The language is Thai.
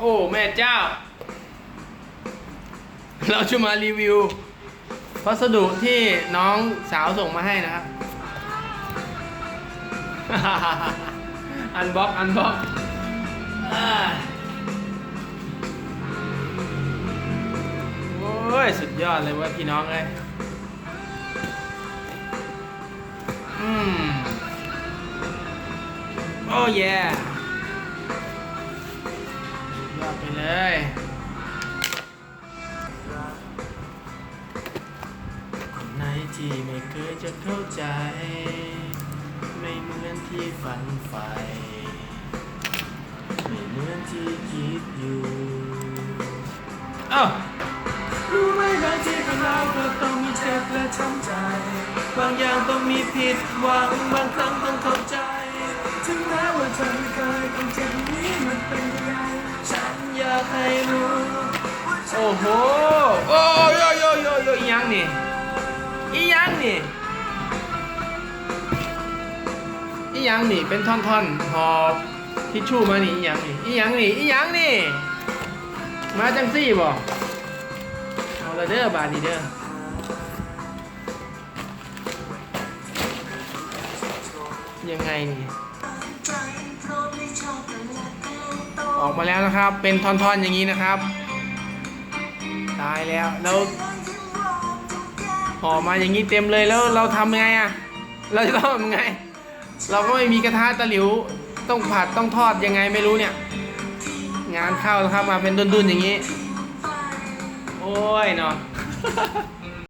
โอ้แม่เจ้า เราจะมารีวิว พัสดุที่น้องสาวส่งมาให้นะครับ อันบ็อกอันบ็อกโอ้ย สุดยอดเลยว่าพี่น้องเลยอืมโอ้ยย เลย คนไหนที่ไม่เคยจะเข้าใจ ไม่เหมือนที่ฝันใฝ่ไม่เหมือนที่คิดอยู่เอ้ารู้ไหมบางทีคนเราก็ต้องมีเจ็บและช้ำใจ บางอย่างต้องมีผิดหวังบางครั้งต้อง โอ้โหโอ้ยโยโยโยโยอีหยังนี่อีหยังนี่อีหยังนี่เป็นท่อนๆหอบทิชชู่มานี่อีหยังนี่อีหยังนี่อีหยังนี่ มาจังซี่บ่เอาละเด้อบาดนี้เด้อยังไงนี่ออกมาแล้วนะครับ เป็นท่อนๆอย่างนี้นะครับ ตายแล้วแล้วห่อมาอย่างนี้เต็มเลยแล้วเราทำยังไงอะเราจะต้องทำยังไง เราก็ไม่มีกระทะตะหลิวต้องผัดต้องทอดยังไงไม่รู้เนี่ย งานเข้าแล้วครับมาเป็นดุนๆอย่างนี้ โอ้ยเนาะ